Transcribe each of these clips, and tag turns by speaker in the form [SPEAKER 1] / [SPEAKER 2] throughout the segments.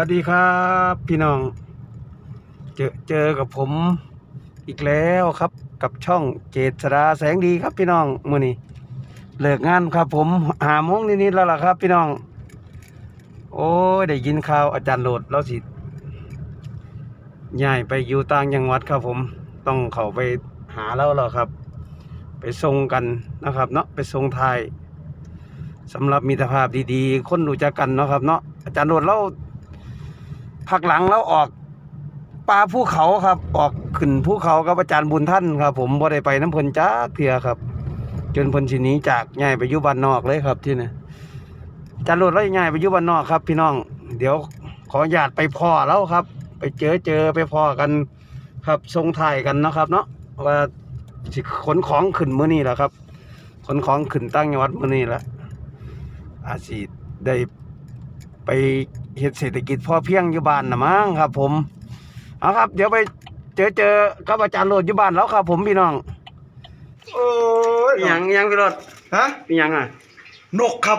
[SPEAKER 1] วัสดีครับ พี่น้อง เจอเจอกับผมอีกแล้วครับกับช่องเจษดาแสงดีครับพี่น้องมื้อนี้เลิกงานครับผมหาโมงนิดๆแล้วล่ะครับ พี่น้อง โอ้ยได้ยินข่าวอาจารย์โหลดแล้วสิย้ายไปอยู่ต่างจังหวัดครับผม ต้องเข้าไปหาแล้วแล้วครับ ไปส่งกันนะครับเนาะไปส่งไทยสำหรับมิตรภาพดีๆ คนรู้จักกันเนาะครับเนาะอาจารย์โหลดเรา พักหลังเราออกป่าภูเขาครับ ออกขึ้นภูเขากับอาจารย์บุญท่านครับ ผมบ่ได้ไปน้ำเพลินจ้าเถื่อครับ จนเพลินสินี้จากย้ายไปยู่บ้านนอกเลยครับที่นี่จารย์โหลดเราย้ายไปยู่บ้านนอกครับ พี่น้อง เดี๋ยวขออนุญาตไปพ่อแล้วครับ ไปเจอเจอไปพ่อกันครับทรงถ่ายกันนะครับ เนาะว่าสิขนของขึ้นมื้อนี้แหละครับขนของขึ้นตั้งจังหวัดมื้อนี้แหละอาจสิได้ไป เฮ็ดเศรษฐกิจพอเพียงอยู่บ้านนะมั้งครับ ผมเอาครับ เดี๋ยวไปเจอเจอกับอาจารย์โหลดอยู่บ้านแล้วครับ ผมพี่น้อง
[SPEAKER 2] โอ้ย
[SPEAKER 1] อิหยังอิหยังพี่โหลด
[SPEAKER 2] ฮะ
[SPEAKER 1] อิหยังอะ
[SPEAKER 2] นกครับ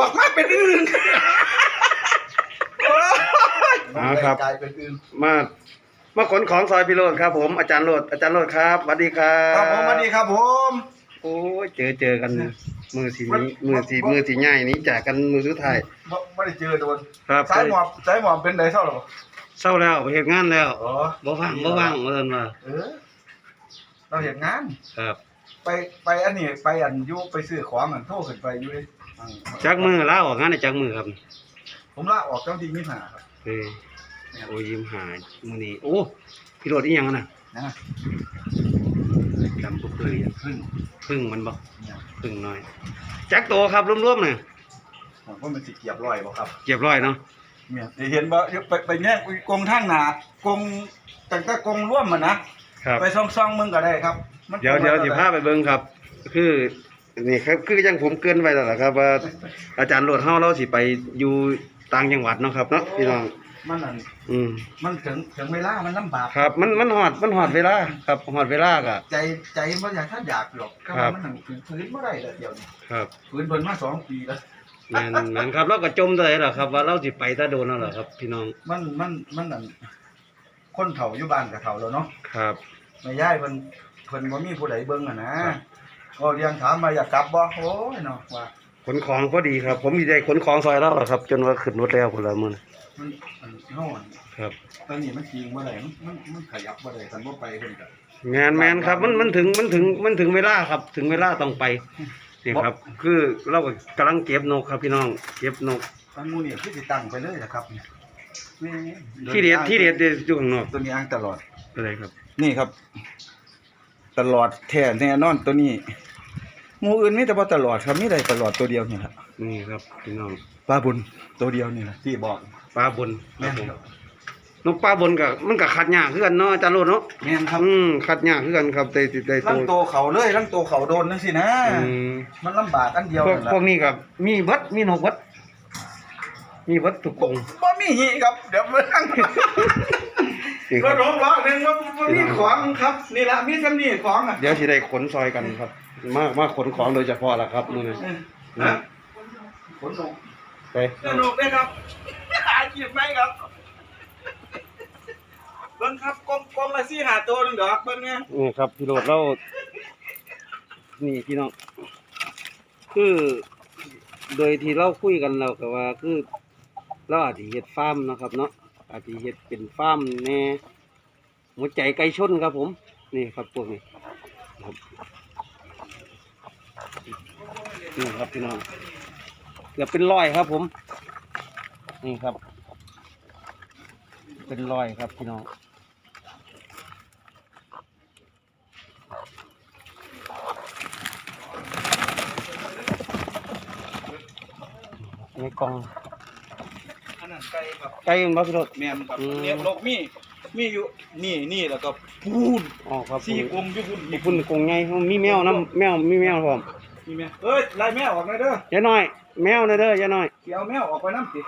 [SPEAKER 2] ออกมาเป็นอื่น
[SPEAKER 1] เอาครับ
[SPEAKER 2] กลายเป็นอื่น
[SPEAKER 1] มามาขนของซอยพี่โรดครับผมอาจารย์โรดอาจารย์โรดครับสวัสดีครับ
[SPEAKER 2] ครับผมสวัสดีครับผม
[SPEAKER 1] โอ้ยเจอเจอกัน มือสีนี้มือสีมือสีใหญ่นี้จากกันมือสุดท้าย
[SPEAKER 2] บ่ไม่ได้เจอโดน
[SPEAKER 1] ครับ
[SPEAKER 2] สายหมอบสายหมอบเป็นไดเท่าหรอ
[SPEAKER 1] เศร้าแล้วไปเฮ็ดงานแล้ว
[SPEAKER 2] อ๋อ
[SPEAKER 1] บ่ว่างบ่ว่างว่าซั่นว่า
[SPEAKER 2] เออ เราเห็นงาน
[SPEAKER 1] ครับ
[SPEAKER 2] ไปไปอันนี้ไปอันอยุไปซื้อของอันโทรขึ้นไปอยู่เลยอืม
[SPEAKER 1] จักมือลาออกงานได้จักมือครับ
[SPEAKER 2] ผมลาออกตั้งที่มิหาครับ
[SPEAKER 1] เออโอ้ยยิ้มหามื้อนี้โอ้พี่โรดอีหยังอะน่ะ
[SPEAKER 2] นะ
[SPEAKER 1] จำบ่เคยอะ
[SPEAKER 2] พึ่ง
[SPEAKER 1] พึ่งมันบ่
[SPEAKER 2] เนี่ย
[SPEAKER 1] พึ่งน้อยจักโตครับรวมๆน่ะ
[SPEAKER 2] ผมว่ามันสิเกียบร้อยบ่ครับ
[SPEAKER 1] เรียบร้อยเนาะ
[SPEAKER 2] เนี่ยเห็นบ่ไปไปแย่งกงทางหนากงตั้งแต่กงร่วมมันนะครับ ไปซ่องๆมึงก็ได้ครับมัน
[SPEAKER 1] เดี๋ยวเดี๋ยวสิพาไปเบิ่งครับ คือนี่ครับคือยังผมเกรินไว้แล้วล่ะครับว่าอาจารย์โหลดเฮาเราสิไปอยู่ต่างจังหวัดเนาะครับเนาะพี่น้อง
[SPEAKER 2] มันนั่น
[SPEAKER 1] อืม
[SPEAKER 2] มันถึงถึงเวลามันลำบาก
[SPEAKER 1] ครับ มันมันฮอดมันฮอดเวลาครับฮอดเวลาก็
[SPEAKER 2] ใจใจมันอยากถ้าอยากหรอกก็
[SPEAKER 1] ครับ
[SPEAKER 2] มันหนังฝืนฝืนเมื่อไรเลยเดี๋ยวนี้
[SPEAKER 1] ครับ
[SPEAKER 2] ฝืนเพิ่นมาสองปีแล้ว
[SPEAKER 1] แม่นแม่นครับเราก็จมได้ล่ะครับ ว่าเราสิไปถ้าโดนเอาล่ะครับ พี่น้อง
[SPEAKER 2] มันมันมันนั่นคนเฒ่าอยู่บ้านกับเฒ่าแล้วเนาะ
[SPEAKER 1] ครับ
[SPEAKER 2] แม่ยายเพิ่นเพิ่นบ่มีผู้ใดเบิ่งอะนะก็เรียงถามมาอยากกลับบ่โอ้ยเนาะว่า
[SPEAKER 1] ขนของพอดีครับ ผมมีได้ขนของซอยแล้วล่ะครับ จนว่าขึ้นรถแล้วพุ่นละมื้อนี้
[SPEAKER 2] มันมันเฮาอะ
[SPEAKER 1] ครับ
[SPEAKER 2] ตอนนี้มันจริงบ่ได้มันมันมันขยับบ่ได้คันบ่ไปเพิ่นก็
[SPEAKER 1] แม่นแม่นครับ มันมันถึงมันถึงมันถึงเวลาครับ ถึงเวลาต้องไปนี่ครับ คือเราก็กำลังเก็บนกครับพี่น้อง เก็บนก
[SPEAKER 2] ทางหมู่นี่คือสิตั้งไปเลยล่ะครับเนี่ยแม่
[SPEAKER 1] ที่เด็ดที่เด็ดเด็ดอยู่ข้างนอก
[SPEAKER 2] ตัวนี้อ้างตลอด
[SPEAKER 1] อะไรครับ
[SPEAKER 2] นี่ครับ ตลอดแท้แน่นอนตัวนี้หมู่อื่นมีแต่บ่ตลอดครับมีได้ตลอดตัวเดียวนี่แหละ
[SPEAKER 1] นี่ครับพี่น้อง
[SPEAKER 2] ปลาบุญตัวเดียวนี่แหละที่บอก
[SPEAKER 1] ปลาบนค
[SPEAKER 2] แม่
[SPEAKER 1] รับ
[SPEAKER 2] น
[SPEAKER 1] ผม
[SPEAKER 2] ครับ
[SPEAKER 1] นกปลาบนกับมันกับขัดหยากคือกันเนาะอาจารย์โรดเนาะ
[SPEAKER 2] แม่นครับ
[SPEAKER 1] อืมขัดหยากคือกันครับแต่แต่
[SPEAKER 2] ลั
[SPEAKER 1] ตั
[SPEAKER 2] ง
[SPEAKER 1] ว
[SPEAKER 2] โตเขาเลยลังโตเขาโดนนั่นสินะ
[SPEAKER 1] อืม
[SPEAKER 2] มันลำบากอันเดียว
[SPEAKER 1] พวก
[SPEAKER 2] นั่นแหละ
[SPEAKER 1] พวกนี้กับมีเบิดมีนกเบิดมีเบิดทุกกรง
[SPEAKER 2] บ่มีหีครับเดี๋ยวเบิ่ง
[SPEAKER 1] นี่ค
[SPEAKER 2] ก็
[SPEAKER 1] รับ
[SPEAKER 2] ร้องร้องหนึงว่าบ่มีของครับนี่ละมีซำนี้ของอะ
[SPEAKER 1] เดี๋ยวสิได้ขนซอยกันครับ มามาขนของโดยเฉพาะล่ะครับนู่นน่ะ
[SPEAKER 2] ฮะขนส่ง
[SPEAKER 1] ไป
[SPEAKER 2] สนุกเลยครับหาจีบไหมครับเบิ่งครับกลมกลมละสี่หาตัวหนึงดอกเบิ่งไง
[SPEAKER 1] นี่ครับพี่โรดเรานี่พี่น้องคือ โดยที่เราคุยกันเราก็ว่าคือ เราอาจจะเฮ็ดฟาร์มเนาะครับ เนาะอาจจะเฮ็ดเป็นฟาร์มแน่หัวใจไก่ชนครับผม นี่ครับพวกนี้ครับนี่ครับพี่น้อง เกือบเป็นร้อยครับ ผม นี่ครับ เป็นร้อยครับพี่น้องในกล่อง
[SPEAKER 2] อันนั้นไก่ครับ
[SPEAKER 1] ไก่มันบ่พี่โรด
[SPEAKER 2] แม่นครับ
[SPEAKER 1] อืม
[SPEAKER 2] เรียกลกมีมีอยู่นี่นี่แล้วก็พูน
[SPEAKER 1] อ๋อครับ
[SPEAKER 2] สี่กลมอยู่พุ่น
[SPEAKER 1] มีพุ่นกรงไงมีแมวน้ำแมวมีแมวพร้อม
[SPEAKER 2] มีแม่เอ้ยไล่แมวออกหน่อยเด้อยา
[SPEAKER 1] ยน้อย แมวนะเด้อยายน้อย
[SPEAKER 2] สิเอาแมวออกไปน้ำสิ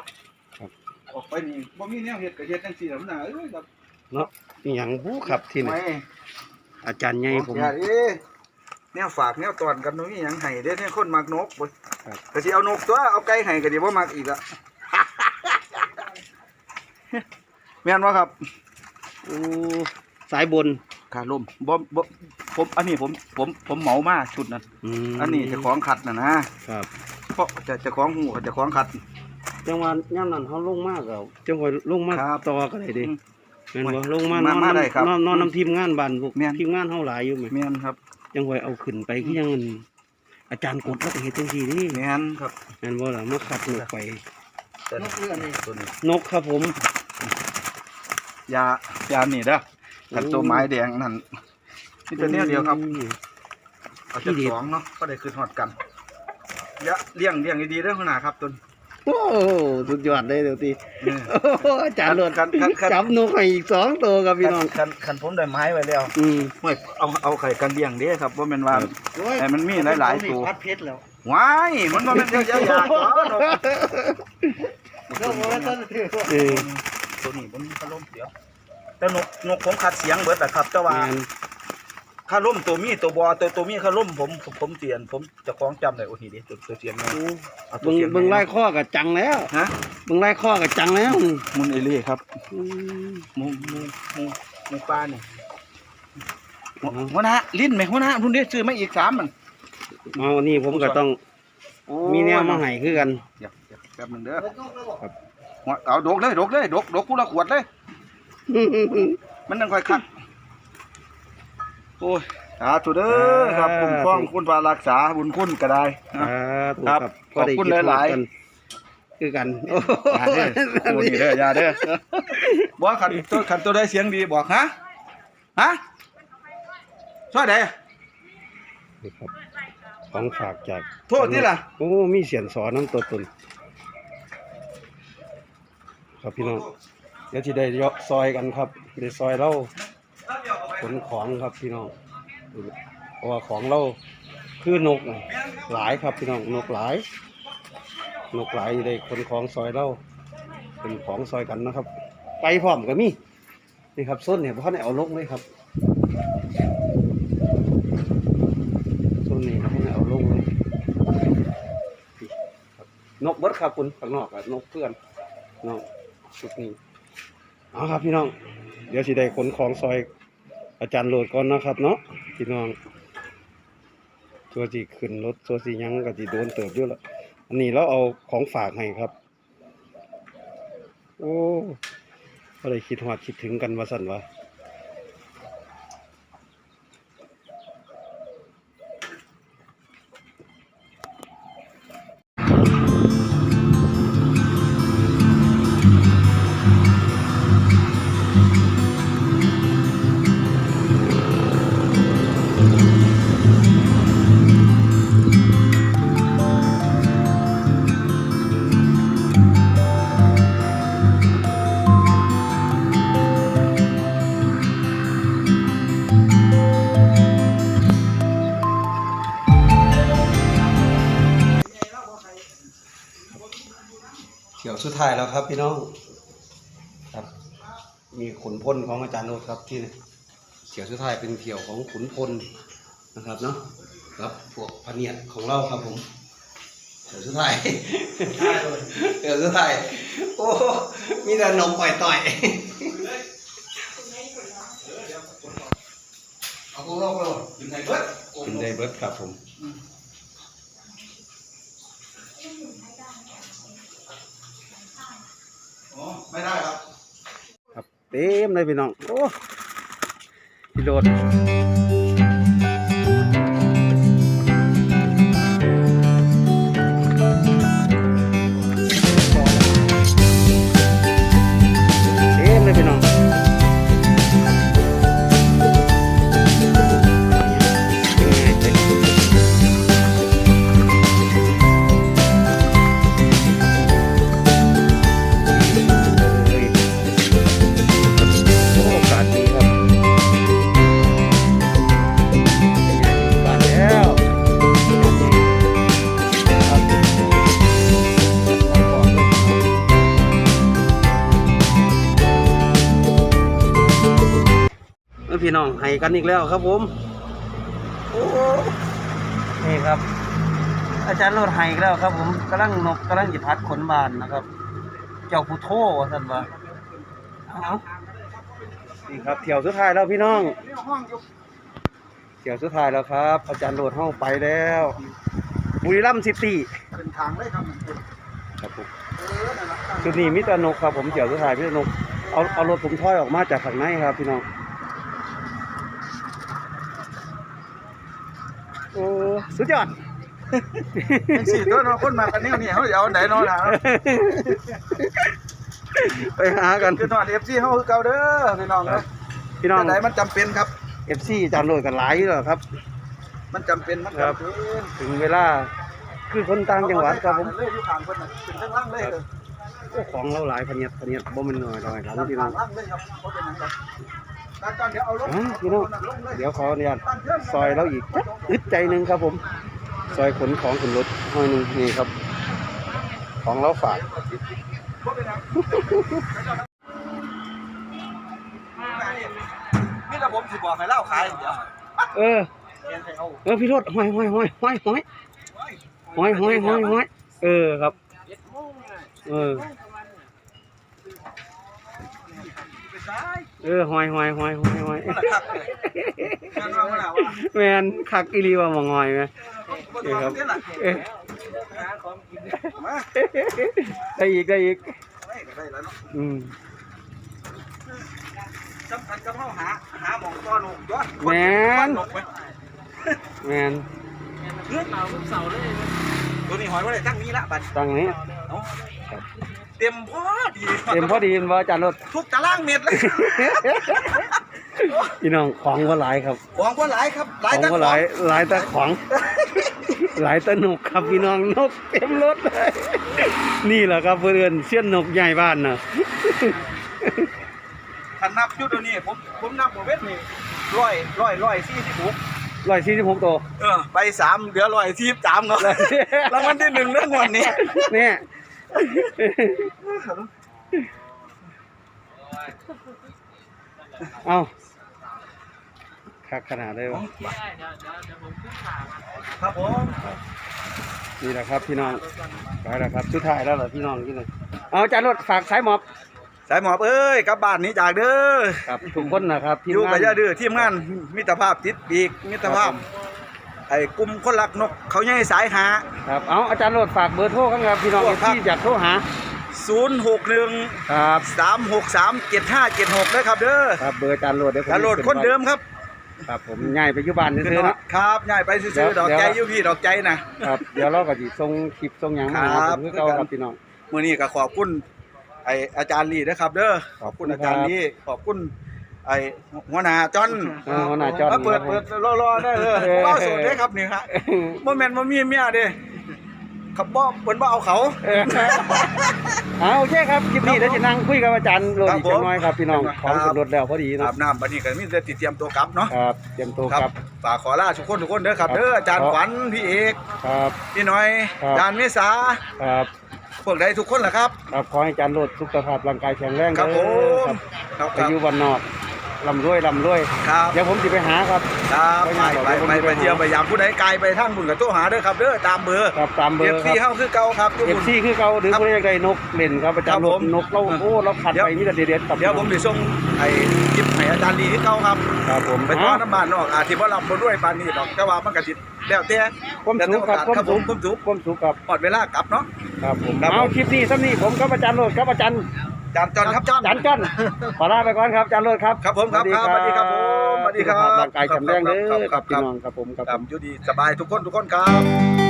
[SPEAKER 1] ครับ
[SPEAKER 2] ออกไปนี่บ่มีแนวเฮ็ดก็เฮ็ดจังซี่ล่ะมันน่ะเอ้ยครับ
[SPEAKER 1] เนาะนี่หยังผู้ขับที่นี่
[SPEAKER 2] ไม่
[SPEAKER 1] อาจารย์ใหญ่ผม
[SPEAKER 2] อย่าดิแนวฝากแนวตอนกันตรงนี้หยังให้เด้เนี่ยคนมักนกบ่
[SPEAKER 1] ครับ
[SPEAKER 2] ก็สิเอานกตัวเอาไก่ให้ก็สิบ่มักอีกละ แม่นว่าครับ
[SPEAKER 1] โอ้สายบน
[SPEAKER 2] ขาล่มบ่บ่ผมอันนี้ผมผมผมเหมามาชุดนั้น
[SPEAKER 1] ม
[SPEAKER 2] อันนี้เจะของขัดนะนะครับ เพราะจะจะของหูจะของขัด
[SPEAKER 1] จังหวะย่ำนั้นเขาลงมากเอาจังหวะลงมาก
[SPEAKER 2] ครับ
[SPEAKER 1] ต่อก็ได้เดิ
[SPEAKER 2] อืม
[SPEAKER 1] แม่นบ่ลงมา
[SPEAKER 2] มา
[SPEAKER 1] นอน
[SPEAKER 2] มาได้ครับ
[SPEAKER 1] นอนนอนน้ำทีมงานบ้านพวก
[SPEAKER 2] แม่น
[SPEAKER 1] ทีมงานเฮาหลายอยู่แม่
[SPEAKER 2] แม่นครับ
[SPEAKER 1] จังหวะเอาขึ้นไปคือยังอันอาจารย์กดแล้วก็เฮ็ดจังซี่นี่
[SPEAKER 2] แม่นครับ
[SPEAKER 1] แม่นบ่ล่ะมาขัดนกไป
[SPEAKER 2] ตัวนี้ตัวนี้
[SPEAKER 1] นกครับผม
[SPEAKER 2] ยายานี่เด้อขันตัวไม้แดงนั่นนี่ตัวเนี้ยเดียวครับ
[SPEAKER 1] อืม
[SPEAKER 2] เอาจากสองเนาะก็ได้คืนหอดกัน ยะเลี้ยงเลี้ยงดีๆเด้อข้างหน้าครับตัวนี้
[SPEAKER 1] โอ้สุดยอดเลยเดี๋ยวตี
[SPEAKER 2] เออ
[SPEAKER 1] โอ้โหอาจารย์โหลด
[SPEAKER 2] คันคันคัน
[SPEAKER 1] จับนกให้อีกสองตัวครับพี่น้อง
[SPEAKER 2] คันคันผมได้ไม้ไว้แล้ว
[SPEAKER 1] อืม
[SPEAKER 2] ไม่เอาเอาไข่กันเลี้ยงเด้ครับว่าเป็นว่า
[SPEAKER 1] ครับ
[SPEAKER 2] แต่มันมีหลายๆตัว
[SPEAKER 1] พัดเพชรแล้ว
[SPEAKER 2] ว้ายมันว่ามันเยอะๆอย่างตัว
[SPEAKER 1] ก็บอกว่าต้นถือเออ
[SPEAKER 2] ตัวนี้มันคาร่มเดี๋ยวแต่นกนกผมขัดเสียงเบิดแต่ครับ แต่ว่า
[SPEAKER 1] แม่น
[SPEAKER 2] คาร่มตัวมีตัวบอตัวตัวมีคาร่มผมผมผมเตียน ผมจะคล้องจำได้โอ้โหดิตัวตัวเสียงไง
[SPEAKER 1] โอ้
[SPEAKER 2] เอาตัว
[SPEAKER 1] เบิ่ง
[SPEAKER 2] เสียง
[SPEAKER 1] เบิ่งไล่ข้อกับจังแล้ว
[SPEAKER 2] ฮะ
[SPEAKER 1] เบิ่งไล่ข้อกับจังแล้ว
[SPEAKER 2] มุนเอเล่ครับ
[SPEAKER 1] อืม
[SPEAKER 2] หมูหมูหมูหมูปลาเนี่ยหัวหัวหน้าลิ้นไหมหัวหน้ารุ่นนี้ซื้อมาอีกสามมัน
[SPEAKER 1] มาวันนี้ผมก็ต้องมีแนวมาให้คือกัน
[SPEAKER 2] เดี๋ยวเดี๋ยวแป๊บหนึงเด้อ
[SPEAKER 1] ครับ
[SPEAKER 2] หัวเอาดกเลยดกเลยดกดกกูละขวดเลย มันนั่งค่อยคักโอ้ยสาธุเด้อครับคุ้มครองคุณพารักษาบุญคุณก็ได้
[SPEAKER 1] ครับ
[SPEAKER 2] ครับ
[SPEAKER 1] ก็ได้
[SPEAKER 2] ขอบคุณ
[SPEAKER 1] คิด
[SPEAKER 2] หลาย
[SPEAKER 1] กันคือกันโอ้
[SPEAKER 2] อย่าเด้อโอ้นี่เด้ออย่าเด้อบอกขันตัวขันตัวได้เสียงดีบอกฮะฮะช่วยได้
[SPEAKER 1] นี่ครับของฝากจาก
[SPEAKER 2] โทษนี่ล่ะ
[SPEAKER 1] โอ้มีเสียนสอนน้ำตัวตนครับพี่น้องเดี๋ยวที่ได้เยาะซอยกันครับได้ซอยเราข นของครับพี่น้องเพราะว่าของเราคือนกหลายครับพี่น้องนกหลาย นกหลายได้ขนของซอยเราเป็นของซอยกันนะครับ ไปพร้อมก็มีนี่ครับส้นเนี่ยเพราะเนี่ยเอาลงเลยครับส้นนี่เขาเนี่ยเอาลงเลยนกเบิดครับคุณข้างนอกอะนกเพื่อนนอกชุดนี้เอาครับพี่น้อง เดี๋ยวสิได้ขนของซอย อาจารย์โหลดก่อนนะครับ เนาะพี่น้องตัวสีขึ้นรถตัวสียังก็สีโดนเติบอยู่แล้วอันนี้เราเอาของฝากให้ครับ โอ้อะไรคิดหอดคิดถึงกันว่าสั่นวะ ขียวสุดท้ายแล้วครับ พี่น้องครับ มีขุนพลของอาจารย์โนดครับที่เขียวสุดท้ายเป็นเขียวของขุนพลนะครับเนาะครับพวกพะเนียดของเราครับผมเขียวสุดท้ายเขียวสุดท้ายโอ้มีแต่นมปล่อยต่อย
[SPEAKER 2] เอากูลงเลยกินไข่เบิด
[SPEAKER 1] กินได้เบิร์ดครับผม
[SPEAKER 2] อ๋อไม่ได้ครับ
[SPEAKER 1] ครับ เต็มเลยพี่น้อง โอ้พี่โดด กันอีกแล้วครับผมโอ้นี่ครับ อาจารย์โรดให้อีกแล้วครับ ผมกำลังนกกำลังจิพัดขนบานนะครับ เจ้าผู้โทว่าท่านว่าเอานี่ครับเที่ยวสุดท้ายแล้วพี่น้องเที่ยวสุดท้ายแล้วครับ อาจารย์โรดห้องไปแล้วบุรีรัมย์ซิตี้
[SPEAKER 2] เป็นทางเลยครับ
[SPEAKER 1] ครับผม
[SPEAKER 2] เออนั่นล่ะ
[SPEAKER 1] จุดนี้มิตรนกครับผมเที่ยวสุดท้ายมิตรนกเอาเอารถผมถอยออกมาจากข้างในครับพี่น้อง โอ้สุดยอด
[SPEAKER 2] เป็นสี่ตัวเนาะคนมากันแนวนี้เขาจะเอาไหนเนาะนะ
[SPEAKER 1] ไปหากัน
[SPEAKER 2] คือทอด FC เฮาคือเก่าเด้อพี่น้องนะ
[SPEAKER 1] พี่น้อง
[SPEAKER 2] แต่ไหนมันจำเป็นครับ
[SPEAKER 1] เอฟซีอาจารย์โรดกันหลายแล้วครับ
[SPEAKER 2] มันจำเป็นมัน
[SPEAKER 1] ครับ
[SPEAKER 2] จำเป็น
[SPEAKER 1] ถึงเวลาคือคนต่างจังหวัดครับผม
[SPEAKER 2] เลยอยู่ข้างเพิ่นน่ะเป็นข้างล่างเลยเออ
[SPEAKER 1] โอ้ของเราหลายพะเนียดพะเนียดบ่แมันน้อยน้อยครับพี่น้อง
[SPEAKER 2] ข้างล่างเลยครับบ่เป็นหยังครับตอนก่อนเดี๋ยวเอารถ
[SPEAKER 1] อะพี่น้องเดี๋ยวขออนุญาตซอยเราอีกจักอึดใจหนึ่งครับผม ซอยขนของขึ้นรถหน่อยหนึงนี่ครับ ของเราฝาก
[SPEAKER 2] บ่เป็นหยังนี่ระบบสิบอกให้เล่าขายอย่างเดียว
[SPEAKER 1] เออ
[SPEAKER 2] เรียนให้เอา
[SPEAKER 1] เออพี่รถห้อยห้อยห้อยห้อยห้อยห้อยห้อยห้อยห้อยเออครับ เออ
[SPEAKER 2] ไปซ้าย
[SPEAKER 1] เออห้อยห้อยห้อยห้อยห้อย
[SPEAKER 2] มันละคักเลยงานว่ามันละว่า
[SPEAKER 1] แมนคักอีหลีว่าหมองอยไหม
[SPEAKER 2] บ่ต้องเอาเงินล่ะ
[SPEAKER 1] เออ
[SPEAKER 2] มา
[SPEAKER 1] ได้อีกได้อีก
[SPEAKER 2] ได้ก็ได้แล้วเนาะ
[SPEAKER 1] อืม
[SPEAKER 2] สำคัญกับเฮาหาหาหม่องต้อนกตัว
[SPEAKER 1] แม่น
[SPEAKER 2] นกไหม
[SPEAKER 1] แมน
[SPEAKER 2] เฮ้ยเอาลูกเสาเลยตัวนี้หอยว่าได้ตั้งนี้ละบัด
[SPEAKER 1] ตังนี้
[SPEAKER 2] เนาะเต็มพอดี
[SPEAKER 1] เต็มพอดีว่าอาจารย์รถ
[SPEAKER 2] ทุกตารางเมตรเลย
[SPEAKER 1] พี่น้องของก็หลายครับ
[SPEAKER 2] ของก็หลายครับห
[SPEAKER 1] ข
[SPEAKER 2] ลาย
[SPEAKER 1] อง
[SPEAKER 2] ตั้ง
[SPEAKER 1] ก็หลายหลายแต่ของ หลายแต่นกครับพี่น้องนกเต็มรถเลยนี่แหละครับเพื่อนเสี้ยนนกใหญ่บ้านน่ะ
[SPEAKER 2] ถ้านับอยู่ตัวนี้ผมผมนับบ่เว้นนี่ร้อยร้อยร้อยสี่สิบหก
[SPEAKER 1] ร้อยสี่สิบหกตัว
[SPEAKER 2] เออไปสามเหลือร้อยสี่สิบสามเนาะรางวัลที่หนึ่งเรื่องวันนี้
[SPEAKER 1] เนี่ย เอาคักขนาดเลยวะ
[SPEAKER 2] ครับผม
[SPEAKER 1] นี่แหละครับพี่น้องไปแล้วครับสุดท้ายแล้วเหรอพี่น้องที่ไหนเอาอาจารย์รถฝากสายหมอบ
[SPEAKER 2] สายหมอบเอ้ยกลับบ้านนี้จากเด้อ
[SPEAKER 1] ครับทุกคนนะครับทีม
[SPEAKER 2] อยู่
[SPEAKER 1] งา
[SPEAKER 2] กับ
[SPEAKER 1] น
[SPEAKER 2] ย่าดื้อทีมงานมิตรภาพติดปีกมิตรภาพ ไอ้กลุ่มคนรักนกเขาใหญ่สายหา
[SPEAKER 1] ครับ เอาอาจารย์รถฝากเบอร์โทรกันครับพี่น้อง
[SPEAKER 2] โทรครับ
[SPEAKER 1] ที่อยากโทรหา
[SPEAKER 2] 061
[SPEAKER 1] ครับ
[SPEAKER 2] 363 7576เด้อครับเด้อ
[SPEAKER 1] ครับเบอร์อาจารย์รถเดี๋ยวผม
[SPEAKER 2] ตาโหลดคนเดิมครับ
[SPEAKER 1] ครับผมง่ายไปอยู่บ้านซื้อๆนะครับ
[SPEAKER 2] ง่ายไปซื้อๆดอกใจอยู่พี่ดอกใจนะ ครับ
[SPEAKER 1] เดี๋ยวเราก็สิส่งคลิปส่งหยังมาให้
[SPEAKER 2] ครับ
[SPEAKER 1] ผมคือเก่าครับพี่น้อง
[SPEAKER 2] มื้อนี้ก็ขอบคุณไอ้อาจารย์ลีนะครับ เด้อขอบคุณ
[SPEAKER 1] ขอบคุณ
[SPEAKER 2] อาจารย์ลีขอบคุณ ไอ้หัวหน้าจอน
[SPEAKER 1] เออหัวหน้าจ้อน
[SPEAKER 2] มาเปิดเปิดรอๆได้เออ
[SPEAKER 1] เออ
[SPEAKER 2] เว้าโสดเด้ครับนี่ฮะบ่แม่นบ่มีเมียเด้ขับบ่เพิ่นบ่เอาเขา
[SPEAKER 1] เออเอาโอเคครับคลิปนี้เดี๋ยวจะนั่งคุยกับอาจารย์โรดอีก
[SPEAKER 2] ครับผม
[SPEAKER 1] จังน้อยครับพี่น้อง
[SPEAKER 2] ครับ
[SPEAKER 1] ของขึ้นรถแล้วพอดี
[SPEAKER 2] อา
[SPEAKER 1] เนาะ
[SPEAKER 2] บน้ำบัดนี้ก็มีแต่ติดเตรียมตัวกลับเนาะ
[SPEAKER 1] ครับเตรียมตัว
[SPEAKER 2] ครับ
[SPEAKER 1] ครับ
[SPEAKER 2] ฝากขอลาทุกคนทุกคนเด้อครับ
[SPEAKER 1] ครับ
[SPEAKER 2] เด้ออาจารย์
[SPEAKER 1] ครับ
[SPEAKER 2] ขวัญพี่เอก
[SPEAKER 1] ครับ
[SPEAKER 2] พี่น้อย
[SPEAKER 1] ครับ
[SPEAKER 2] อาจารย์เมษา
[SPEAKER 1] ครับ
[SPEAKER 2] พวกใดทุกคนแหละครับ
[SPEAKER 1] ครับ ขอให้อาจารย์โรดสุขภาพร่างกายแข็งแรง
[SPEAKER 2] ครับผ
[SPEAKER 1] เด้อ
[SPEAKER 2] ม
[SPEAKER 1] ครับ
[SPEAKER 2] ครับ
[SPEAKER 1] ไปอยู่วันนอก ลำรวยลำรวย
[SPEAKER 2] ครับ
[SPEAKER 1] เดี๋ยวผมจะไปหาครับ
[SPEAKER 2] ครับไป
[SPEAKER 1] ไป
[SPEAKER 2] ไป
[SPEAKER 1] ไป
[SPEAKER 2] ไปไปเที่ยวไปยามผู้ใดไกลไปทางบุญกับตัวหาเด้อครับเด้อตามเบอร์
[SPEAKER 1] ครับตามเบอ
[SPEAKER 2] เอฟ
[SPEAKER 1] ร์ค
[SPEAKER 2] ซี
[SPEAKER 1] รับ
[SPEAKER 2] เฮาคือเก่าครับทุก
[SPEAKER 1] เอ
[SPEAKER 2] ค
[SPEAKER 1] ฟ
[SPEAKER 2] น
[SPEAKER 1] ซีคือเก่าหรือ
[SPEAKER 2] ครับ
[SPEAKER 1] ผู้ใดใดนกเล่นครับอาจารย์
[SPEAKER 2] ครับ
[SPEAKER 1] ร
[SPEAKER 2] ผ
[SPEAKER 1] ถ
[SPEAKER 2] ม
[SPEAKER 1] นกเราโอ้เราขัด
[SPEAKER 2] เดี๋ยว
[SPEAKER 1] ไปมีแต่เด็ดๆครับ
[SPEAKER 2] เดี๋ยวผมจะส่งไอ้คลิปให้อาจารย์ลีให้เก่าครับ
[SPEAKER 1] ครับผม
[SPEAKER 2] ไปต้อนน้ำบานนอกอาจสิบ่รับบ่ด้วยปานนี้ดอกแต่ว่ามันก็สิแล้วแต่
[SPEAKER 1] ความสุขครับ
[SPEAKER 2] แต่
[SPEAKER 1] ความ
[SPEAKER 2] ผ
[SPEAKER 1] สุ
[SPEAKER 2] ม
[SPEAKER 1] ข
[SPEAKER 2] ความสุข
[SPEAKER 1] ความสุขครับ
[SPEAKER 2] หมดเวลากลับเนาะ
[SPEAKER 1] ครับผม
[SPEAKER 2] ครับผม
[SPEAKER 1] เอาคลิปนี้ซ้ำนี้ผมกับอาจารย์โรดครับอาจารย์
[SPEAKER 2] จานจอนครับจอน
[SPEAKER 1] อาจารย์จ้อนขอลาไปก่อนครับอาจารย์โรดครับ
[SPEAKER 2] ครับผมครับครับสวัสดีครับผมสวัสดีครับ
[SPEAKER 1] สุขภาพร่างกายแข็งแรงเด้อ
[SPEAKER 2] ครับ
[SPEAKER 1] ครับพี่
[SPEAKER 2] ครับ
[SPEAKER 1] น้องครับผมครับ
[SPEAKER 2] ค
[SPEAKER 1] ผ
[SPEAKER 2] รับ
[SPEAKER 1] ม
[SPEAKER 2] อยู่ดีสบายทุกคนทุกคนครับ